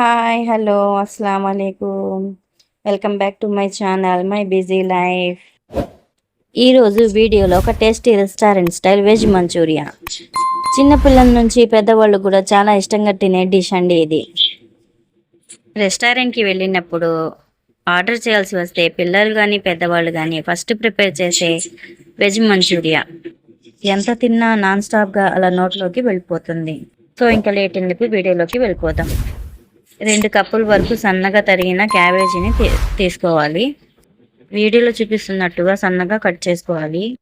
Hi hello అస్సలం వాలేకుమ్ welcome back to my channel my busy life ఈరోజు వీడియోలో ఒక tasty restaurant style veg manchurian చిన్నపిల్లల నుంచి పెద్దవాళ్ళు కూడా చాలా ఇష్టంగా తినే డిష్ అండి ఇది. రెస్టారెంట్కి వెళ్ళినప్పుడు ఆర్డర్ చేయాల్సి వస్తే పిల్లలు కానీ పెద్దవాళ్ళు కానీ ఫస్ట్ ప్రిపేర్ చేసే వెజ్ మంచూరియా ఎంత తిన్నా నాన్ స్టాప్గా అలా నోట్లోకి వెళ్ళిపోతుంది. సో ఇంకా లేట్ ఎందుకు వీడియోలోకి వెళ్ళిపోతాం రెండు కప్పుల వరకు సన్నగా తరిగిన క్యాబేజీని తీ- తీసుకోవాలి. వీడియోలో చూపిస్తున్నట్టుగా సన్నగా కట్ చేసుకోవాలి.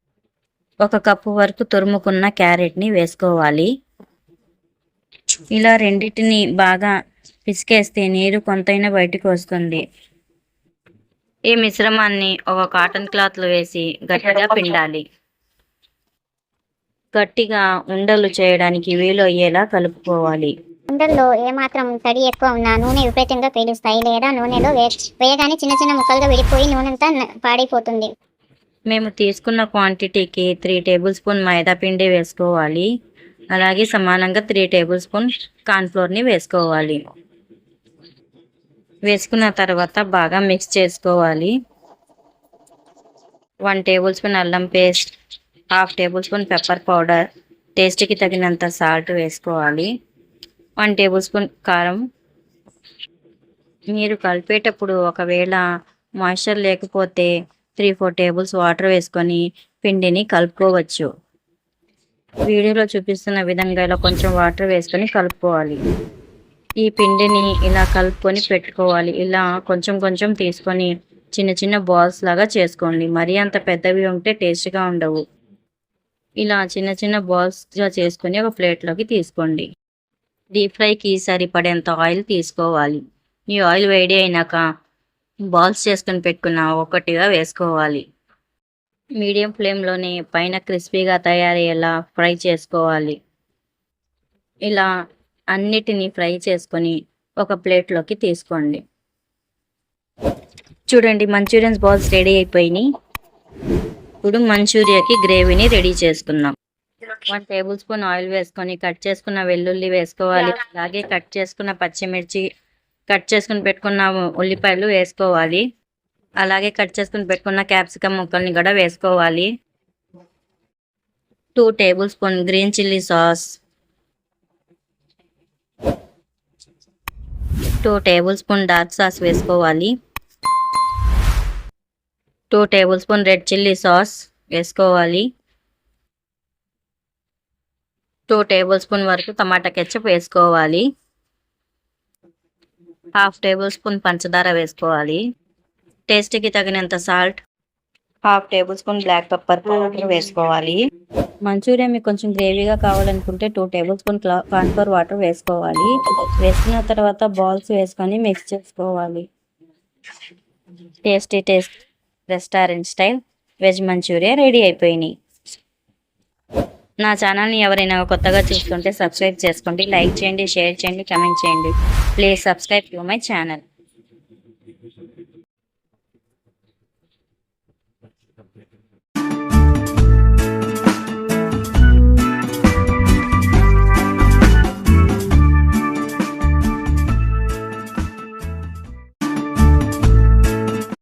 ఒక కప్పు వరకు తురుముకున్న క్యారెట్ని వేసుకోవాలి. ఇలా రెండింటిని బాగా పిసికేస్తే నీరు కొంతైనా బయటకు వస్తుంది. ఈ మిశ్రమాన్ని ఒక కాటన్ క్లాత్లో వేసి గట్టిగా పిండాలి. గట్టిగా ఉండలు చేయడానికి వీలు అయ్యేలా కలుపుకోవాలి. ఉండల్లో ఏమాత్రం తడి ఎక్కువ ఉన్నా నూనె విపరీతంగా పీలుస్తాయి లేదా నూనెలో వేయగానే చిన్న చిన్న ముక్కలుగా విడిపోయి నూనెంతా పాడైపోతుంది. మేము తీసుకున్న క్వాంటిటీకి త్రీ టేబుల్ స్పూన్ మైదా పిండి వేసుకోవాలి. అలాగే సమానంగా త్రీ టేబుల్ స్పూన్ కార్న్ఫ్లోర్ని వేసుకోవాలి. వేసుకున్న తర్వాత బాగా మిక్స్ చేసుకోవాలి. వన్ టేబుల్ స్పూన్ అల్లం paste half tablespoon pepper powder టేస్ట్కి తగినంత సాల్ట్ వేసుకోవాలి. వన్ టేబుల్ స్పూన్ కారం. మీరు కలిపేటప్పుడు ఒకవేళ మాయిశ్చర్ లేకపోతే త్రీ ఫోర్ టేబుల్స్ వాటర్ వేసుకొని పిండిని కలుపుకోవచ్చు. వీడియోలో చూపిస్తున్న విధంగా ఇలా కొంచెం వాటర్ వేసుకొని కలుపుకోవాలి. ఈ పిండిని ఇలా కలుపుకొని పెట్టుకోవాలి. ఇలా కొంచెం కొంచెం తీసుకొని చిన్న చిన్న బాల్స్ లాగా చేసుకోండి. మరీ అంత పెద్దవి ఉంటే టేస్ట్గా ఉండవు. ఇలా చిన్న చిన్న బాల్స్గా చేసుకొని ఒక ప్లేట్లోకి తీసుకోండి. డీప్ ఫ్రైకి సరిపడేంత ఆయిల్ తీసుకోవాలి. ఈ ఆయిల్ వేడి అయినాక బాల్స్ చేసుకొని పెట్టుకున్న ఒక్కటిగా వేసుకోవాలి. మీడియం ఫ్లేమ్లోనే పైన క్రిస్పీగా తయారయ్యేలా ఫ్రై చేసుకోవాలి. ఇలా అన్నిటినీ ఫ్రై చేసుకొని ఒక ప్లేట్లోకి తీసుకోండి. చూడండి మంచూరియన్స్ బాల్స్ రెడీ అయిపోయినాయి. ఇప్పుడు మంచూరియాకి గ్రేవీని రెడీ చేసుకుందాం. వన్ టేబుల్ స్పూన్ ఆయిల్ వేసుకొని కట్ చేసుకున్న వెల్లుల్లి వేసుకోవాలి. అలాగే కట్ చేసుకున్న పచ్చిమిర్చి కట్ చేసుకుని పెట్టుకున్న ఉల్లిపాయలు వేసుకోవాలి. అలాగే కట్ చేసుకుని పెట్టుకున్న క్యాప్సికమ్ ముక్కల్ని కూడా వేసుకోవాలి. Two table spoon green chilli sauce two table spoon dark sauce వేసుకోవాలి. Two table spoon red chilli sauce వేసుకోవాలి. టూ టేబుల్ స్పూన్ వరకు టమాటా కెచ్చప్ వేసుకోవాలి. హాఫ్ టేబుల్ స్పూన్ పంచదార వేసుకోవాలి. టేస్ట్కి తగినంత salt half tablespoon black pepper powder వేసుకోవాలి. మంచూరియా మీకు కొంచెం గ్రేవీగా కావాలనుకుంటే two table spoon cornflour water వేసుకోవాలి. వేసుకున్న తర్వాత బాల్స్ వేసుకొని మిక్స్ చేసుకోవాలి. Tasty taste restaurant style veg manchurian ready అయిపోయినాయి. నా ఛానల్ని ఎవరైనా కొత్తగా చూస్తుంటే సబ్స్క్రైబ్ చేసుకోండి లైక్ చేయండి షేర్ చేయండి కమెంట్ చేయండి. Please subscribe to my channel